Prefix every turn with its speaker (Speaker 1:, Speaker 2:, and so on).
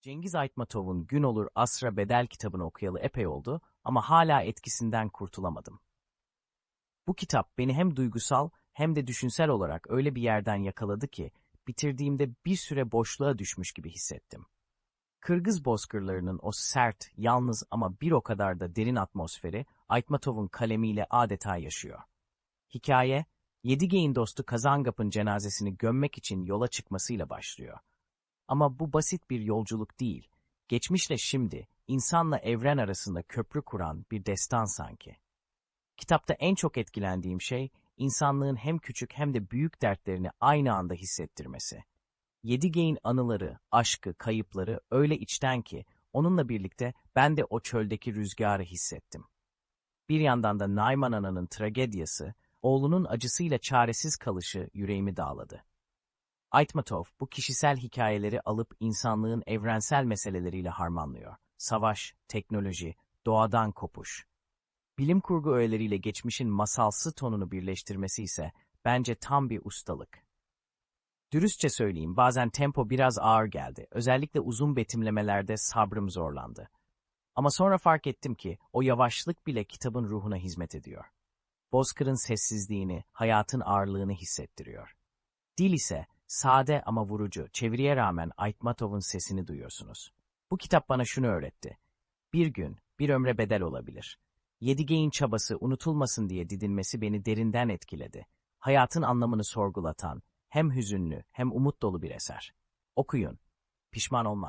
Speaker 1: Cengiz Aytmatov'un Gün Olur Asra Bedel kitabını okuyalı epey oldu ama hala etkisinden kurtulamadım. Bu kitap beni hem duygusal hem de düşünsel olarak öyle bir yerden yakaladı ki bitirdiğimde bir süre boşluğa düşmüş gibi hissettim. Kırgız bozkırlarının o sert, yalnız ama bir o kadar da derin atmosferi Aytmatov'un kalemiyle adeta yaşıyor. Hikaye, Yedigey'in dostu Kazangap'ın cenazesini gömmek için yola çıkmasıyla başlıyor. Ama bu basit bir yolculuk değil, geçmişle şimdi, insanla evren arasında köprü kuran bir destan sanki. Kitapta en çok etkilendiğim şey, insanlığın hem küçük hem de büyük dertlerini aynı anda hissettirmesi. Yedigey'in anıları, aşkı, kayıpları öyle içten ki, onunla birlikte ben de o çöldeki rüzgarı hissettim. Bir yandan da Nayman Ana'nın tragediyası, oğlunun acısıyla çaresiz kalışı yüreğimi dağladı. Aytmatov bu kişisel hikayeleri alıp insanlığın evrensel meseleleriyle harmanlıyor. Savaş, teknoloji, doğadan kopuş. Bilim kurgu öğeleriyle geçmişin masalsı tonunu birleştirmesi ise bence tam bir ustalık. Dürüstçe söyleyeyim, bazen tempo biraz ağır geldi. Özellikle uzun betimlemelerde sabrım zorlandı. Ama sonra fark ettim ki o yavaşlık bile kitabın ruhuna hizmet ediyor. Bozkır'ın sessizliğini, hayatın ağırlığını hissettiriyor. Dil ise sade ama vurucu, çeviriye rağmen Aytmatov'un sesini duyuyorsunuz. Bu kitap bana şunu öğretti. Bir gün, bir ömre bedel olabilir. Yedigey'in çabası unutulmasın diye didinmesi beni derinden etkiledi. Hayatın anlamını sorgulatan, hem hüzünlü hem umut dolu bir eser. Okuyun, pişman olma.